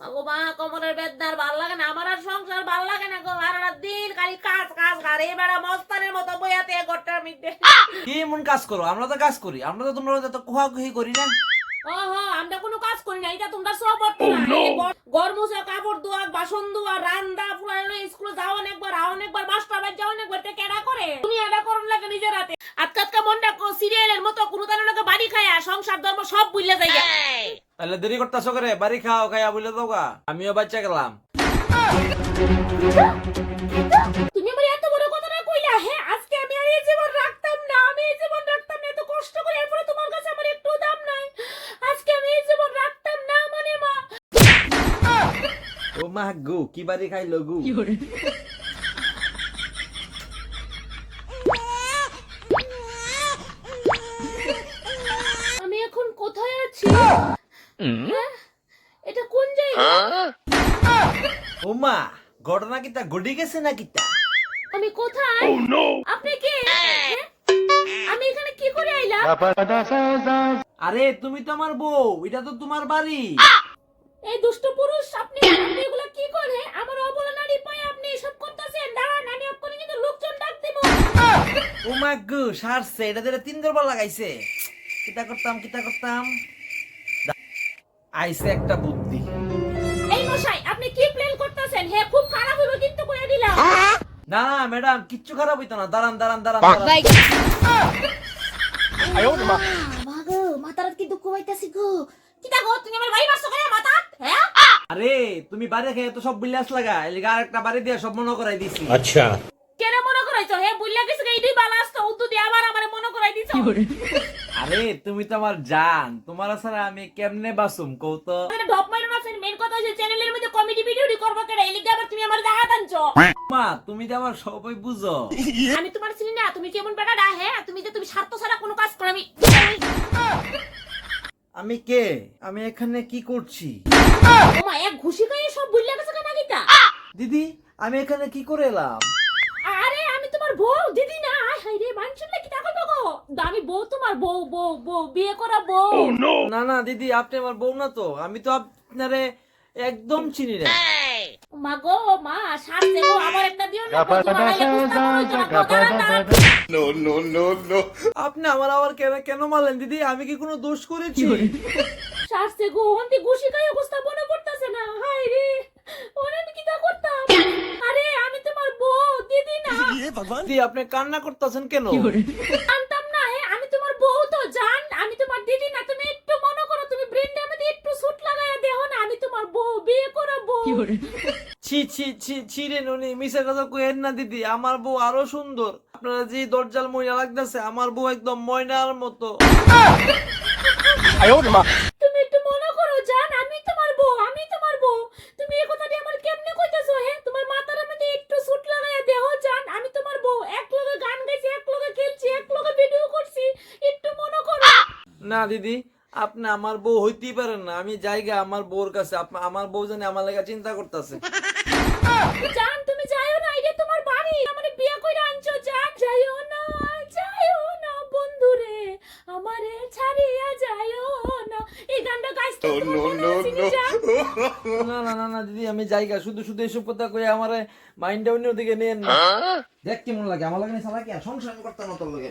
আগো মা কোমরের বেদনার ভালো লাগে না আমার আর সংসার ভালো লাগে না গো। আর দিন খালি কাজ কাজ আর বেড়া মস্তানের মতো বইয়াতে গোটার মধ্যে। কি এমন কাজ করো? আমরা তো কাজ করি। আমরা তো তোমরা তো কুহাকুহি করি না। ওহো আমরা কোনো কাজ করি না। এটা তোমরা সব করতে না ঘর মুছা কাপড় ধোয়া বাসন ধোয়া রান্না ফুলানো স্কুলে যাও অনেকবার আও অনেকবার মাস্টার বাড়ি যাও অনেকবার তে কেডা করে? তুমি এটা করুন লাগে নিজের হাতে। মনটা সিরিয়ালের মতো কোনো তার বাড়ি খায়া সংসার ধর্ম সব বুঝলে যাই তাহলে দেরি করতেছো করে বাড়ি খাও খাইয়া বলে দাও গা। আমিও বাচ্চা গেলাম। তুমি আমার এত বড় কথাটা কইলা হ্যাঁ? আজকে আমি আর এই জীবন রাখতাম না আমি এই জীবন রাখতাম না এত কষ্ট করে। এরপরে তোমার কাছে আমার একটু দাম নাই। আজকে আমি এই জীবন রাখতাম না মানে মা। ও মা গু কি বাড়ি খাইলো গু? কোন জায়গা ও মা ঘটনা কিতা ঘটি গেছে না কিতা আমি কোথায়? আপনি কে? হ্যাঁ? আমি এখানে কি করে আইলাম? আরে তুমি তো আমার বউ এটা তো তোমার বাড়ি। এই দুষ্ট পুরুষ আপনি আপনি এগুলা কি করে? আমার অবলা নারী পায়ে আপনি এসব করতেছেন? দাঁড়ান আমি আপনাকে কিন্তু লোকজন ডাক দেবো। ও মা গু সারছে এটা দিয়ে তিন দরবার লাগাইছে। কিতা করতাম কিতা করতাম? আইছে একটা বুদ্ধি। ম্যাডাম কিচ্ছু খারাপ হইতো না। দাঁড়ান দাঁড়ান দাঁড়ান আরে তুমি তো সব লাগা। সব মনে মনে হে দিয়ে মনে আরে তুমি আমার জান। তোমার আমি কেমনে বাসুম কৌতো মেন কথা হচ্ছে চ্যানেলের মধ্যে কমেডি ভিডিও রি করব কেন এই লিগে আবার তুমি আমার টানছো মা তুমি তো আমার সবাই বুঝো। আমি তোমার চিনি না তুমি কেমন বেটা? ডা হ্যাঁ তুমি যে তুমি স্বার্থ ছাড়া কোনো কাজ করো আমি আমি কে? আমি এখানে কি করছি? ওমা এক ঘুষি খাইয়ে সব গেছে কেন গীতা দিদি আমি এখানে কি করে এলাম? আরে আমি তোমার বউ দিদি না আয় হাই রে মান শুনলে কি টাকা পাবো আমি বউ তোমার বউ বউ বউ বিয়ে করা বউ। না না দিদি আপনি আমার বউ না তো আমি তো আপনারে একদম চিনি না। মা গো মা গো আমার একটা দিও। আপনি আমার আবার কেন কেন মারলেন দিদি? আমি কি কোনো দোষ করেছি? গো অন্তি অবস্থা মনে না। হাই রে ওরে আমি কিটা করতাম? আরে আমি তোমার বউ দিদি না। আপনি কান্না করতেছেন কেন জানতাম না হে আমি তোমার বউ তো জান আমি তোমার দিদি না তুমি একটু মনে করো তুমি ব্রেনটার মধ্যে একটু সুট লাগায়া দেখো না আমি তোমার বউ বিয়ে করা বউ ছি ছি ছি ছি রে ননি মিশে কথা কইেন না দিদি আমার বউ আরও সুন্দর। আপনারা যে দরজাল ময়না লাগতেছে আমার বউ একদম ময়নার মতো। তুমি একটু মনে করো জান আমি তোমার বউ আমি তোমার বউ। তুমি এই কথাটি আমার কেমনে কইতাছো হে তোমার মাথার মধ্যে একটু সুট লাগায়া দেহ জান আমি তোমার বউ। এক লগে গান গাইছি এক লগে খেলছি এক লগে ভিডিও করছি একটু মনে করো। না দিদি আপনি আমার বউ হইতেই পারেন না। আমি জায়গা আমার বউর কাছে আমার বউ জানি আমার লেগে চিন্তা করতেছে। জান তুমি যাইও না এটা তোমার বাড়ি। আমারে বিয়ে কইরা আনছো জান। যাইও না যাইও না বন্ধুরে। আমারে ছাড়িয়া যাইও না। এই গানটা গাইছো না না না না দিদি আমি জায়গা শুধু শুধু এসব কথা কই আমার মাইন্ডটা অন্য দিকে নেন না। দেখ কেমন লাগে আমার লাগে সালা কি আর সংসার করতে না তোর লগে